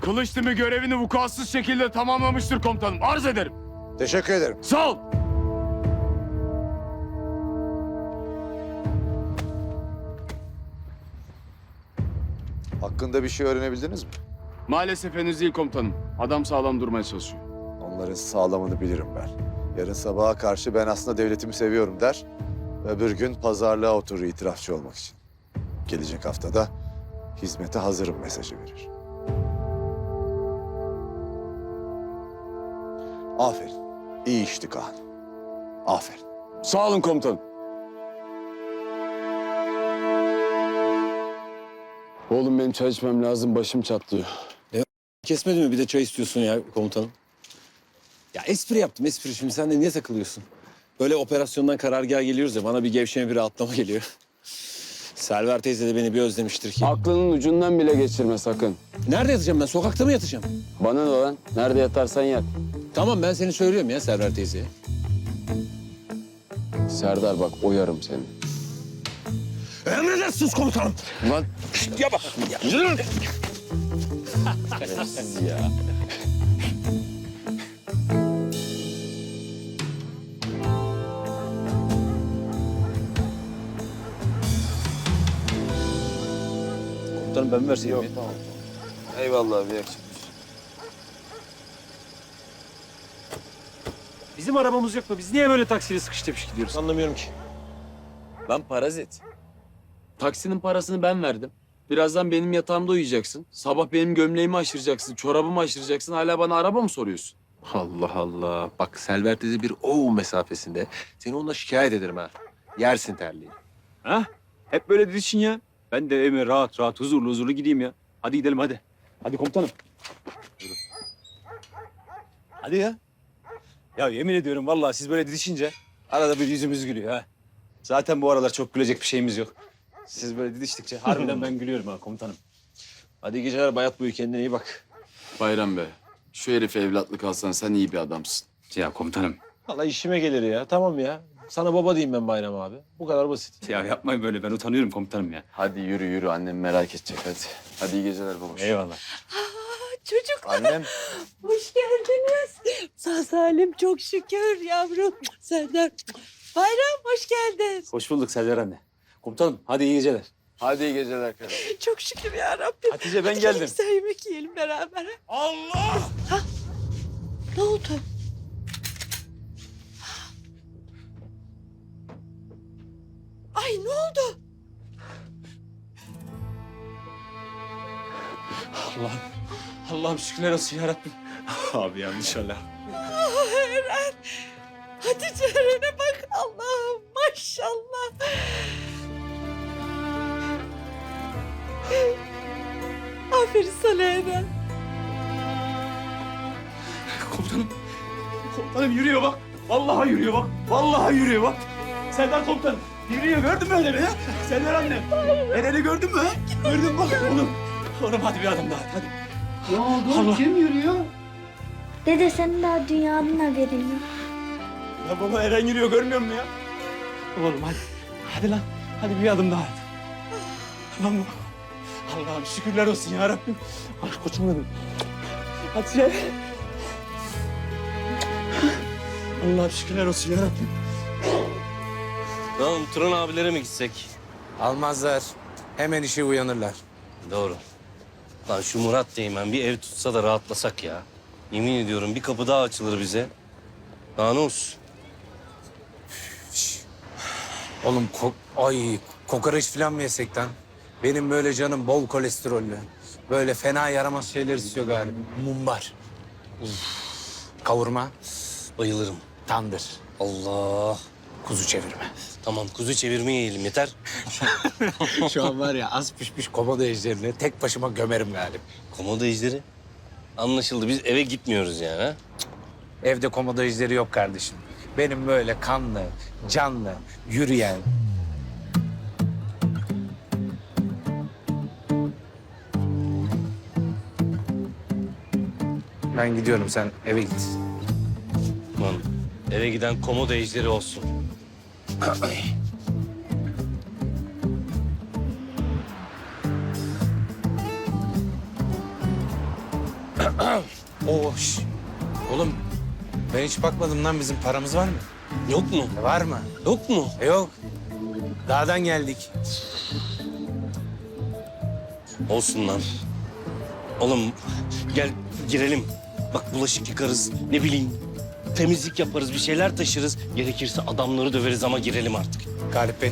Kılıç timi görevini vukuatsız şekilde tamamlamıştır komutanım. Arz ederim. Teşekkür ederim. Sağ ol. Hakkında bir şey öğrenebildiniz mi? Maalesef henüz değil komutanım. Adam sağlam durmaya çalışıyor. Onların sağlamını bilirim ben. Yarın sabaha karşı ben aslında devletimi seviyorum der. Öbür gün pazarlığa oturur itirafçı olmak için. Gelecek haftada hizmete hazırım mesajı verir. Aferin. İyi işti Kaan. Aferin. Sağ olun komutanım. Oğlum benim çay içmem lazım. Başım çatlıyor. Kesmedi mi bir de çay istiyorsun ya komutanım? Ya espri yaptım espri. Şimdi sen de niye takılıyorsun? Böyle operasyondan karargaha geliyoruz ya bana bir gevşeme bir rahatlama geliyor. Selver teyze de beni bir özlemiştir ki. Aklının ucundan bile geçirme sakın. Nerede yatacağım ben? Sokakta mı yatacağım? Bana ne lan? Nerede yatarsan yat. Tamam ben seni söylüyorum ya Selver teyzeye. Serdar bak oyarım seni. Emredersiniz komutanım. Lan Ya bak. ya. Ben mi verseydim ya? Eyvallah bir akşam. Bizim arabamız yok mu? Biz niye böyle taksiyle sıkış tepiş gidiyoruz? Anlamıyorum ki. Ben parazit. Taksinin parasını ben verdim. Birazdan benim yatağımda uyuyacaksın. Sabah benim gömleğimi aşıracaksın, çorabımı aşıracaksın. Hala bana araba mı soruyorsun? Allah Allah. Bak Selver teyze bir o mesafesinde. Seni onunla şikayet ederim ha. Yersin terliği. Ha? Hep böyle didişin ya. Ben de evime rahat rahat huzurlu huzurlu gideyim ya. Hadi gidelim hadi. Hadi komutanım. Buyurun. Hadi ya. Ya yemin ediyorum vallahi siz böyle didişince arada bir yüzümüz gülüyor ha. Zaten bu aralar çok gülecek bir şeyimiz yok. Siz böyle didiştikçe harbiden ben gülüyorum ha komutanım. Hadi iyi geceler bayat boyu kendine iyi bak. Bayram be. Şu herife evlatlık alsan sen iyi bir adamsın. Ya komutanım. Vallahi işime gelir ya. Tamam ya. Sana baba diyeyim ben Bayram abi. Bu kadar basit. Ya yapmayın böyle ben utanıyorum komutanım ya. Hadi yürü yürü annem merak edecek hadi. Hadi iyi geceler babuş. Eyvallah. Çocuklar Annem. hoş geldiniz. Sağ salim çok şükür yavrum. Serdar. Bayram hoş geldin. Hoş bulduk Serdar anne. Komutanım hadi iyi geceler. Hadi iyi geceler kardeşim. Çok şükür ya Rabbim. Hatice ben Hadi geldim. güzel yemek yiyelim beraber. ha? Allah! Ne oldu? Ay ne oldu? Allah'ım. Allah'ım şükürler olsun ya Rabbim. Abi yanlış hala. Ah Eren. Hatice Eren'e bak Allah'ım maşallah. Aferin sana Eren. Komutanım. Komutanım yürüyor bak. Vallahi yürüyor bak. Vallahi yürüyor bak. Serdar komutanım. Yürüyor gördün mü öyle ya? Serdar annem. Eren'i gördün mü? Gördün bak oğlum. Oğlum hadi bir adım daha hadi. Ne oldu? Allah. Kim yürüyor? Dede senin daha dünyanın haberin yok. Ya baba Eren yürüyor görmüyor musun ya? Oğlum hadi. Hadi lan. Hadi bir adım daha hadi. Lan bu. Allah'ım şükürler olsun ya Rabbim. Ay koçum benim. Hadi gel. Allah'ım şükürler olsun ya Rabbim. Tamam Turan abilere mi gitsek? Almazlar. Hemen işe uyanırlar. Doğru. Lan şu Murat Değmen bir ev tutsa da rahatlasak ya. Yemin ediyorum bir kapı daha açılır bize. Olsun? Oğlum ko ay kokoreç falan mı yesek lan? Benim böyle canım bol kolesterollü. Böyle fena yaramaz şeyler istiyor galiba. Mumbar. Kavurma, Bayılırım. tandır, Allah. Kuzu çevirme. Tamam kuzu çevirme yiyelim yeter. Şu an var ya az pişmiş komodo ejderini tek başıma gömerim galiba. Komodo ejderi. Anlaşıldı biz eve gitmiyoruz yani ha? Evde komodo ejderi yok kardeşim. Benim böyle kanlı, canlı, yürüyen, Ben gidiyorum sen eve git. Lan eve giden komodo ejderi olsun. Oo, şş. Oğlum ben hiç bakmadım lan bizim paramız var mı? Yok mu? E, var mı? Yok mu? E, yok. Dağdan geldik. Olsun lan. Oğlum gel girelim. Bak bulaşık yıkarız ne bileyim. Temizlik yaparız bir şeyler taşırız. Gerekirse adamları döveriz ama girelim artık. Galip Bey.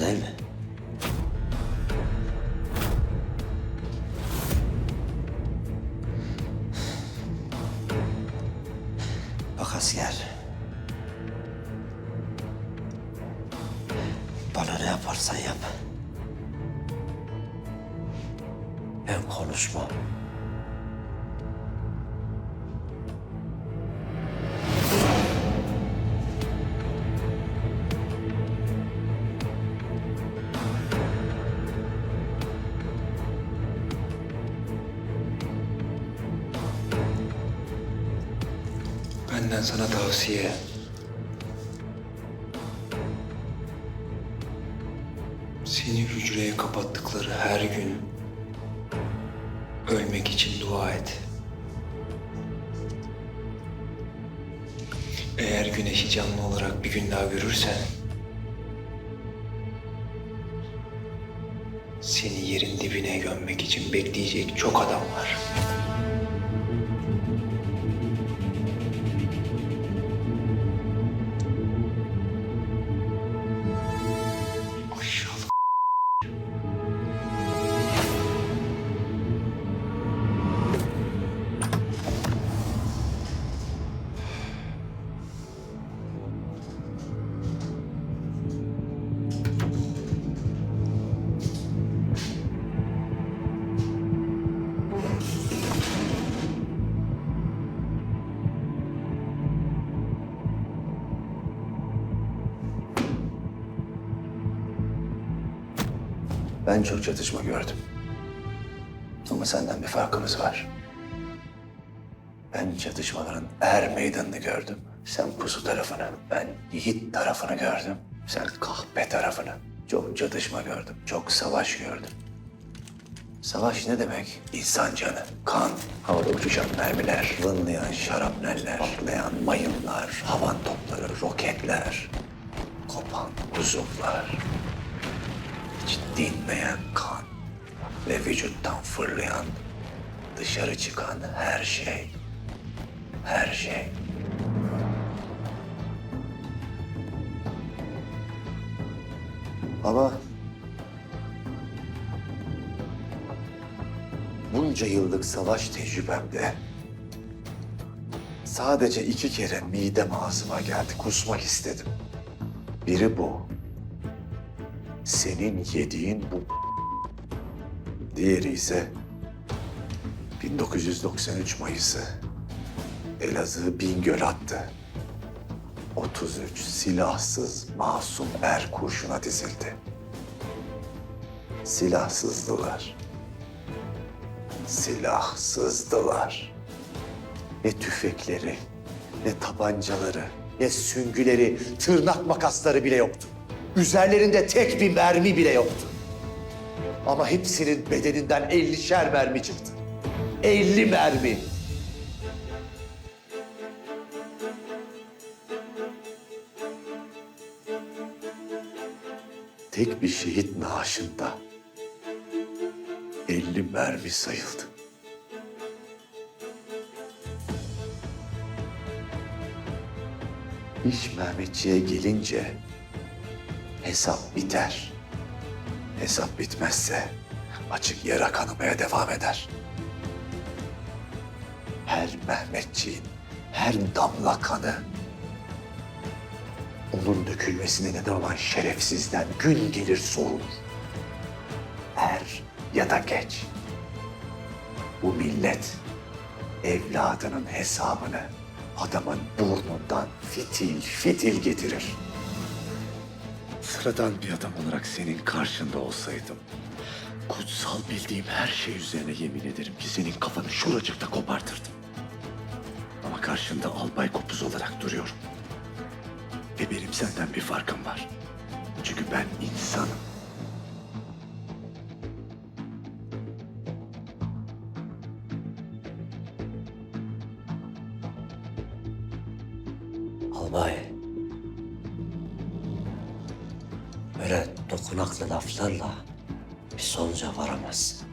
Değil mi? Bak asker. Bana ne yaparsan yap. Ben konuşmam. Tavsiye. Seni hücreye kapattıkları her gün ölmek için dua et. Eğer güneşi canlı olarak bir gün daha görürsen Ben çok çatışma gördüm. Ama senden bir farkımız var. Ben çatışmaların er meydanını gördüm. Sen pusu tarafını, ben yiğit tarafını gördüm. Sen kahpe tarafını. Çok çatışma gördüm, çok savaş gördüm. Savaş ne demek? İnsan canı, kan, havada uçuşan mermiler, vınlayan şarapneller, patlayan mayınlar, havan topları, roketler, kopan uzuvlar dinmeyen kan ve vücuttan fırlayan, dışarı çıkan her şey. Her şey. Ama bunca yıllık savaş tecrübemde sadece iki kere midem ağzıma geldi. Kusmak istedim. Biri bu. Senin yediğin bu. Diğeri ise 1993 Mayıs'ı. Elazığ Bingöl attı. 33 silahsız masum er kurşuna dizildi. Silahsızdılar. Silahsızdılar. Ne tüfekleri, ne tabancaları, ne süngüleri, tırnak makasları bile yoktu. Üzerlerinde tek bir mermi bile yoktu. Ama hepsinin bedeninden 50'şer mermi çıktı. 50 mermi. Tek bir şehit naaşında 50 mermi sayıldı. İş Mehmetçiğe gelince hesap biter. Hesap bitmezse açık yara kanamaya devam eder. Her Mehmetçiğin her damla kanı onun dökülmesine neden olan şerefsizden gün gelir sorulur. Er ya da geç. Bu millet evladının hesabını adamın burnundan fitil fitil getirir. Sıradan bir adam olarak senin karşında olsaydım, kutsal bildiğim her şey üzerine yemin ederim ki senin kafanı şuracıkta kopartırdım. Ama karşında albay kopuz olarak duruyorum. Ve benim senden bir farkım var. Çünkü ben insanım. Laflarla bir sonuca varamazsın.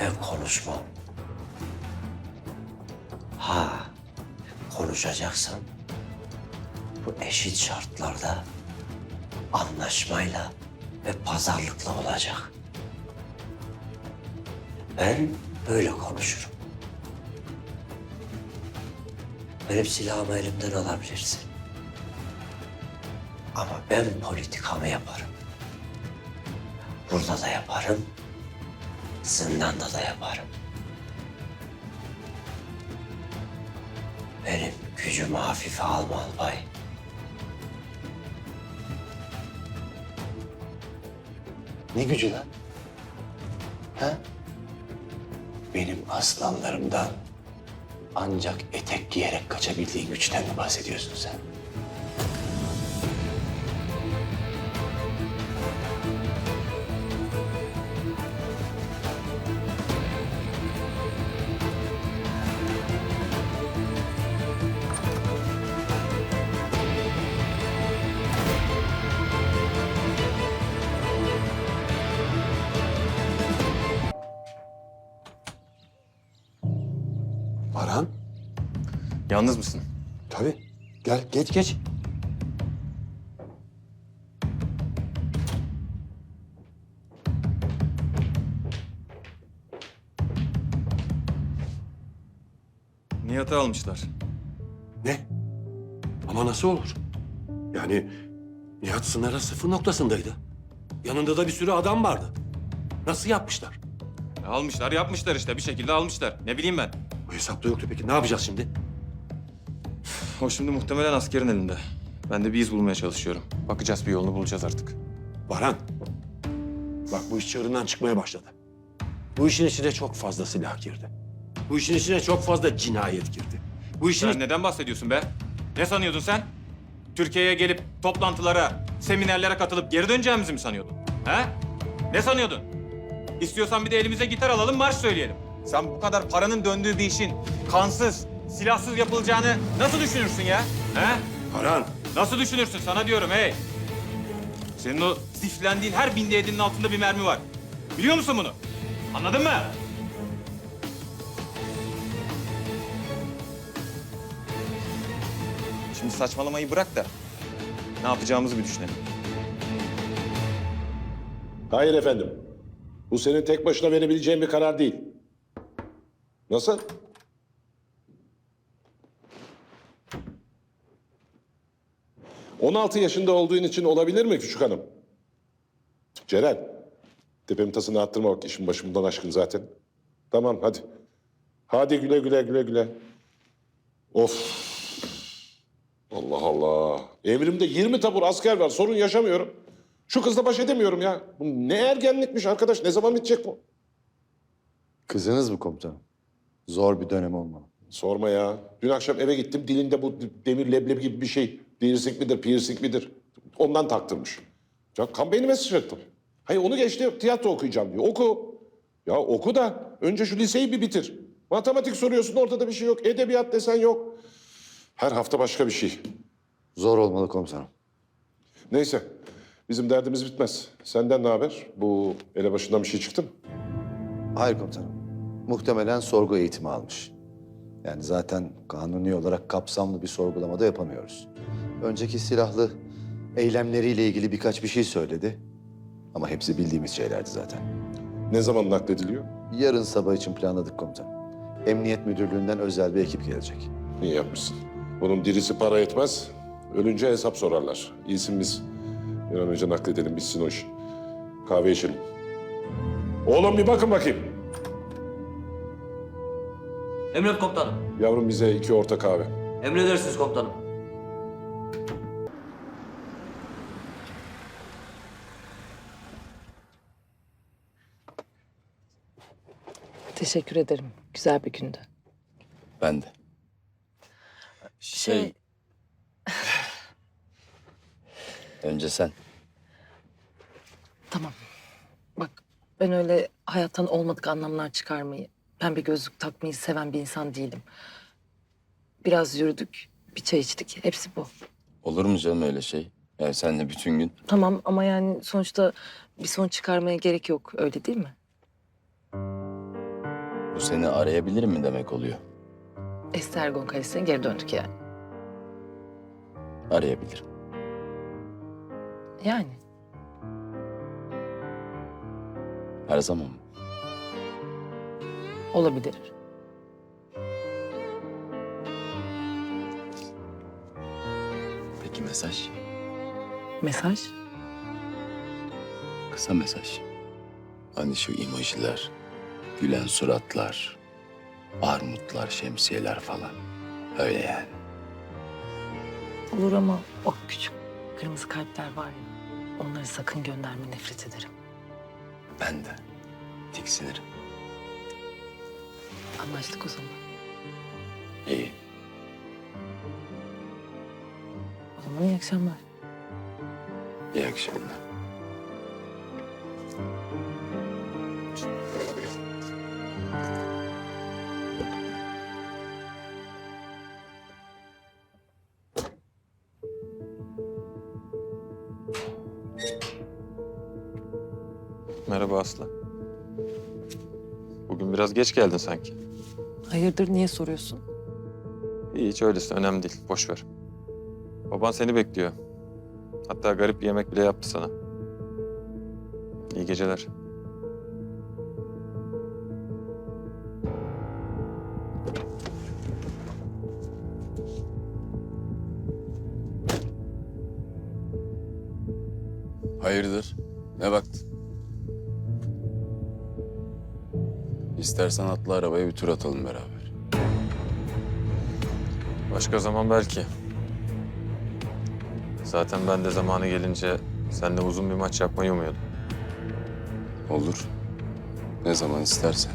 Ben konuşmam. Ha, konuşacaksan bu eşit şartlarda anlaşmayla ve pazarlıkla olacak. Ben böyle konuşurum. Benim silahımı elimden alabilirsin. Ama ben politikamı yaparım. Burada da yaparım. Zindanda da yaparım. Benim gücümü hafife alma albay. Ne gücü lan? Ha? Benim aslanlarımdan ancak etek giyerek kaçabildiğin güçten mi bahsediyorsun sen? Yalnız mısın? Tabii. Gel geç geç. Nihat'ı almışlar. Ne? Ama nasıl olur? Yani Nihat sınıra sıfır noktasındaydı. Yanında da bir sürü adam vardı. Nasıl yapmışlar? Almışlar yapmışlar işte bir şekilde almışlar. Ne bileyim ben. Bu hesapta yoktu peki. Ne yapacağız şimdi? O şimdi muhtemelen askerin elinde. Ben de bir iz bulmaya çalışıyorum. Bakacağız bir yolunu bulacağız artık. Baran. Bak bu iş çığırından çıkmaya başladı. Bu işin içine çok fazla silah girdi. Bu işin içine çok fazla cinayet girdi. Bu işin... Sen neden bahsediyorsun be? Ne sanıyordun sen? Türkiye'ye gelip toplantılara, seminerlere katılıp geri döneceğimizi mi sanıyordun? He? Ne sanıyordun? İstiyorsan bir de elimize gitar alalım, marş söyleyelim. Sen bu kadar paranın döndüğü bir işin kansız, silahsız yapılacağını nasıl düşünürsün ya? He? Baran. Nasıl düşünürsün? Sana diyorum hey. Senin o ziflendiğin her bindi edinin altında bir mermi var. Biliyor musun bunu? Anladın mı? Şimdi saçmalamayı bırak da ne yapacağımızı bir düşünelim. Hayır efendim. Bu senin tek başına verebileceğin bir karar değil. Nasıl? ...16 yaşında olduğun için olabilir mi küçük hanım? Ceren, tepemin tasını attırma bak işin başımdan aşkın zaten. Tamam hadi. Hadi güle güle güle güle. Of. Allah Allah. Emrimde 20 tabur asker var sorun yaşamıyorum. Şu kızla baş edemiyorum ya. Bu ne ergenlikmiş arkadaş ne zaman bitecek bu? Kızınız mı komutanım? Zor bir dönem olmalı. Sorma ya. Dün akşam eve gittim dilinde bu demir leblebi gibi bir şey. Piercing midir, piercing midir? Ondan taktırmış. Ya kan beynime sıçrattım. Hayır onu geçti tiyatro okuyacağım diyor. Oku. Ya oku da önce şu liseyi bir bitir. Matematik soruyorsun ortada bir şey yok. Edebiyat desen yok. Her hafta başka bir şey. Zor olmalı komutanım. Neyse bizim derdimiz bitmez. Senden ne haber? Bu elebaşından bir şey çıktı mı? Hayır komutanım. Muhtemelen sorgu eğitimi almış. Yani zaten kanuni olarak kapsamlı bir sorgulamada yapamıyoruz. Önceki silahlı eylemleriyle ilgili birkaç bir şey söyledi. Ama hepsi bildiğimiz şeylerdi zaten. Ne zaman naklediliyor? Yarın sabah için planladık komutanım. Emniyet Müdürlüğü'nden özel bir ekip gelecek. İyi yapmışsın. Bunun dirisi para etmez. Ölünce hesap sorarlar. İyisin biz. Bir an önce nakledelim bitsin o iş. Kahve içelim. Oğlum bir bakın bakayım. Emret komutanım. Yavrum bize iki orta kahve. Emredersiniz komutanım. Teşekkür ederim. Güzel bir gündü. Ben de. Şey... Önce sen. Tamam. Bak ben öyle hayattan olmadık anlamlar çıkarmayı, pembe gözlük takmayı seven bir insan değilim. Biraz yürüdük, bir çay içtik. Hepsi bu. Olur mu canım öyle şey? Yani senle bütün gün. Tamam ama yani sonuçta bir sonuç çıkarmaya gerek yok. Öyle değil mi? Seni arayabilir mi demek oluyor? Estergon Kalesi'ne geri döndük yani. Arayabilirim. Yani. Her zaman mı? Olabilir. Peki mesaj? Mesaj? Kısa mesaj. Hani şu emojiler, gülen suratlar, armutlar, şemsiyeler falan. Öyle yani. Olur ama o küçük kırmızı kalpler var ya. Onları sakın gönderme nefret ederim. Ben de tiksinirim. Anlaştık o zaman. İyi. O zaman iyi akşamlar. İyi akşamlar. Aslı. Bugün biraz geç geldin sanki. Hayırdır niye soruyorsun? İyi hiç öylesi önemli değil. Boş ver. Baban seni bekliyor. Hatta garip bir yemek bile yaptı sana. İyi geceler. Hayırdır? Ne baktın? İstersen atla arabaya bir tur atalım beraber. Başka zaman belki. Zaten ben de zamanı gelince seninle uzun bir maç yapmayı umuyordum. Olur. Ne zaman istersen.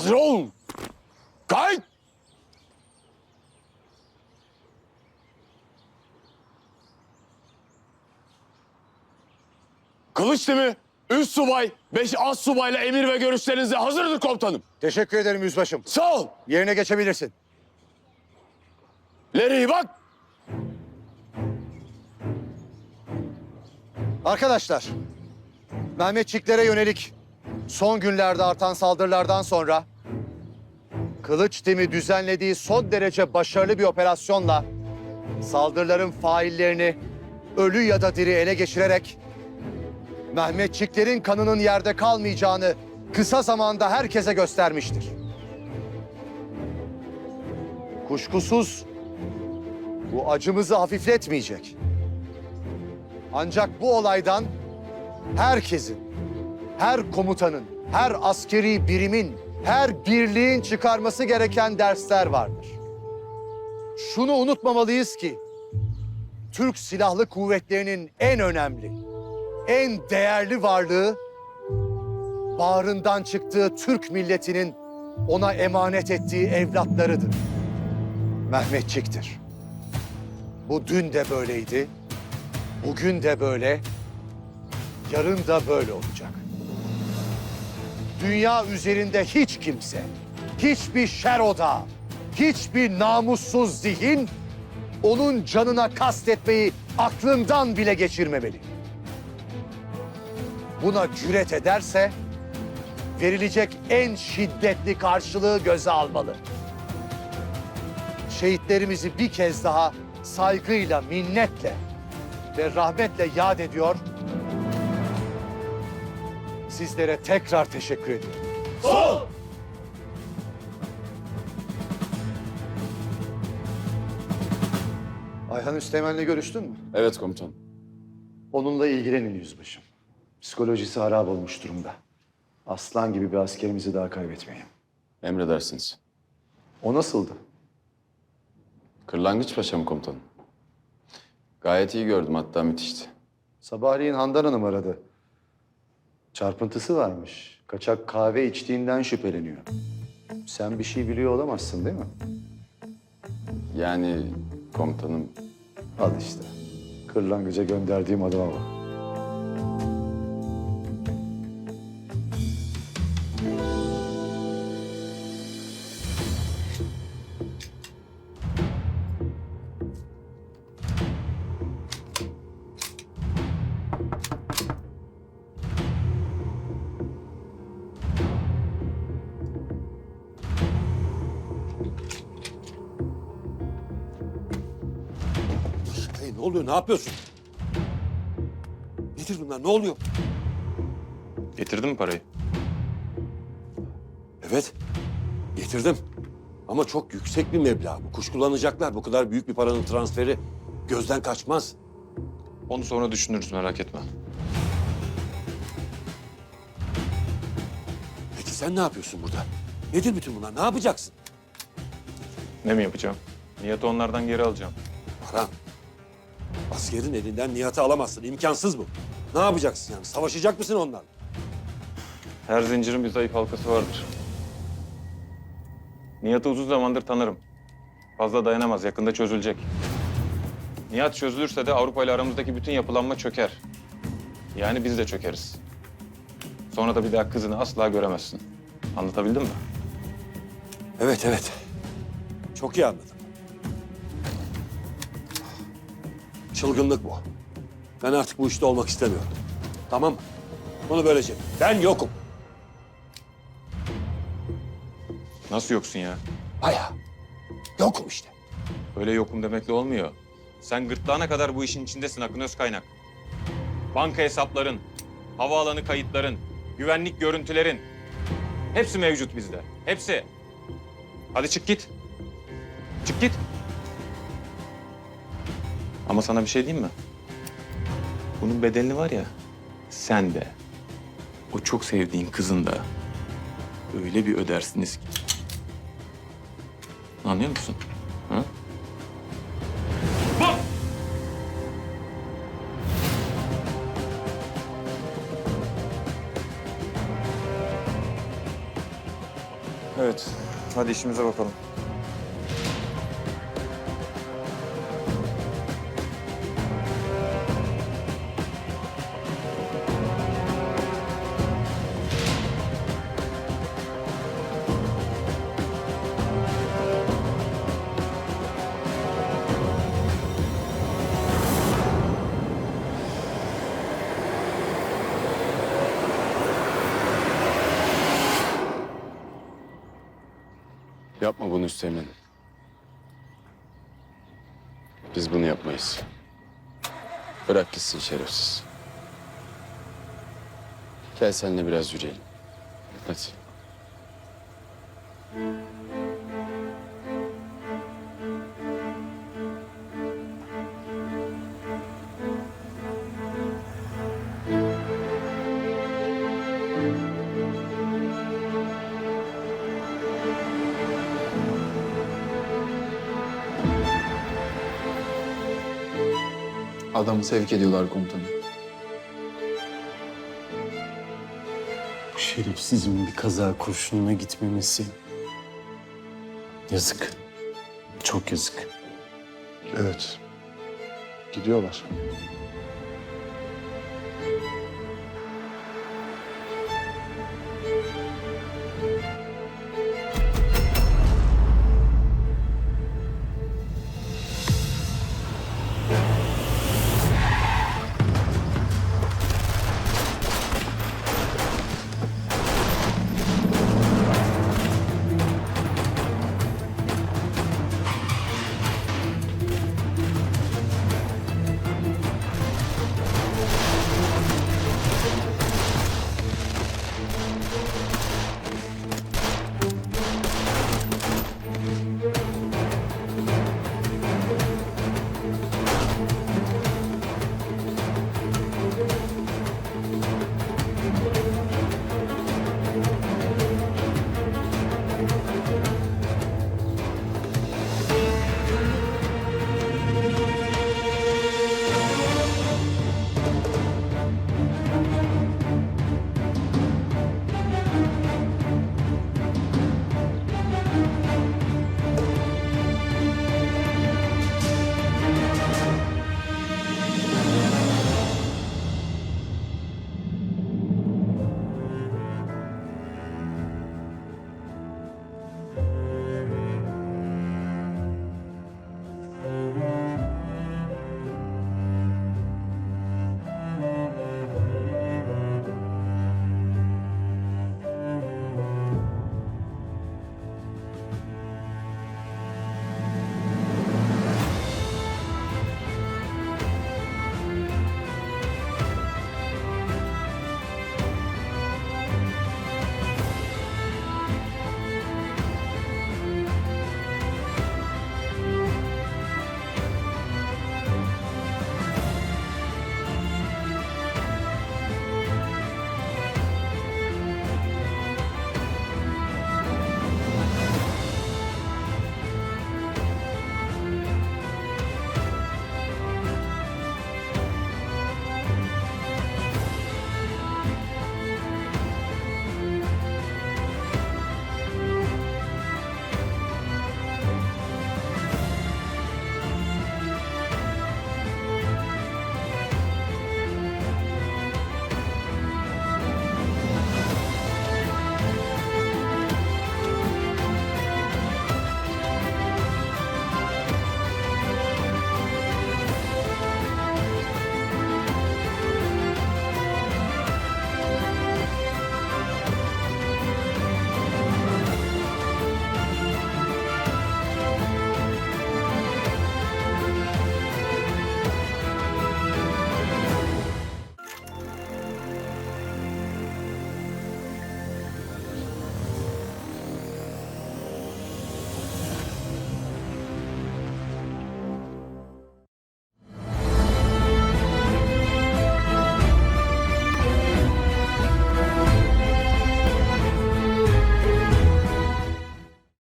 Hazır ol! Kayıt! Kılıç mi? Üst subay, beş az subayla emir ve görüşlerinize hazırdır komutanım. Teşekkür ederim yüzbaşım. Sağ ol. Yerine geçebilirsin. Leri bak. Arkadaşlar, Mehmetçiklere yönelik son günlerde artan saldırılardan sonra Kılıç Timi düzenlediği son derece başarılı bir operasyonla saldırıların faillerini ölü ya da diri ele geçirerek Mehmetçiklerin kanının yerde kalmayacağını kısa zamanda herkese göstermiştir. Kuşkusuz bu acımızı hafifletmeyecek. Ancak bu olaydan herkesin, her komutanın, her askeri birimin, her birliğin çıkarması gereken dersler vardır. Şunu unutmamalıyız ki Türk Silahlı Kuvvetleri'nin en önemli, en değerli varlığı bağrından çıktığı Türk milletinin ona emanet ettiği evlatlarıdır. Mehmetçiktir. Bu dün de böyleydi, Bugün de böyle, yarın da böyle olacak. Dünya üzerinde hiç kimse, hiçbir şer odağı, hiçbir namussuz zihin onun canına kastetmeyi aklından bile geçirmemeli. Buna cüret ederse verilecek en şiddetli karşılığı göze almalı. Şehitlerimizi bir kez daha saygıyla, minnetle ve rahmetle yad ediyor. Sizlere tekrar teşekkür ediyorum. Ayhan Üsteğmen'le görüştün mü? Evet komutanım. Onunla ilgilenin yüzbaşım. Psikolojisi harap olmuş durumda. Aslan gibi bir askerimizi daha kaybetmeyin. Emredersiniz. O nasıldı? Kırlangıç Paşa mı komutanım? Gayet iyi gördüm hatta müthişti. Sabahleyin Handan Hanım aradı. Çarpıntısı varmış. Kaçak kahve içtiğinden şüpheleniyor. Sen bir şey biliyor olamazsın değil mi? Yani komutanım Al işte. Kırlangıca gönderdiğim adama bak. Yapıyorsun? Nedir bunlar? Ne oluyor? Getirdin mi parayı? Evet. Getirdim. Ama çok yüksek bir meblağ bu. Kuşkulanacaklar. Bu kadar büyük bir paranın transferi gözden kaçmaz. Onu sonra düşünürüz merak etme. Peki sen ne yapıyorsun burada? Nedir bütün bunlar? Ne yapacaksın? Ne mi yapacağım? Nihat'ı onlardan geri alacağım. Baran. Askerin elinden Nihat'ı alamazsın. İmkansız bu. Ne yapacaksın yani? Savaşacak mısın onlarla? Her zincirin bir zayıf halkası vardır. Nihat'ı uzun zamandır tanırım. Fazla dayanamaz, yakında çözülecek. Nihat çözülürse de Avrupa ile aramızdaki bütün yapılanma çöker. Yani biz de çökeriz. Sonra da bir daha kızını asla göremezsin. Anlatabildim mi? Evet, evet. Çok iyi anladım. Çılgınlık bu. Ben artık bu işte olmak istemiyorum. Tamam mı? Bunu böylece. Ben yokum. Nasıl yoksun ya? Bayağı. Yokum işte. Öyle yokum demekle olmuyor. Sen gırtlağına kadar bu işin içindesin Akın Özkaynak. Banka hesapların, havaalanı kayıtların, güvenlik görüntülerin. Hepsi mevcut bizde. Hepsi. Hadi çık git. Çık git. Ama sana bir şey diyeyim mi? Bunun bedelini var ya, sen de, o çok sevdiğin kızın da öyle bir ödersiniz ki. Anlıyor musun? Ha? Evet, hadi işimize bakalım. Bunu Üsteğmen. Biz bunu yapmayız. Bırak gitsin şerefsiz. Gel seninle biraz yürüyelim. Hadi. Adamı sevk ediyorlar komutanım. Şerefsizin bir kaza kurşununa gitmemesi. Yazık. Çok yazık. Evet. Gidiyorlar.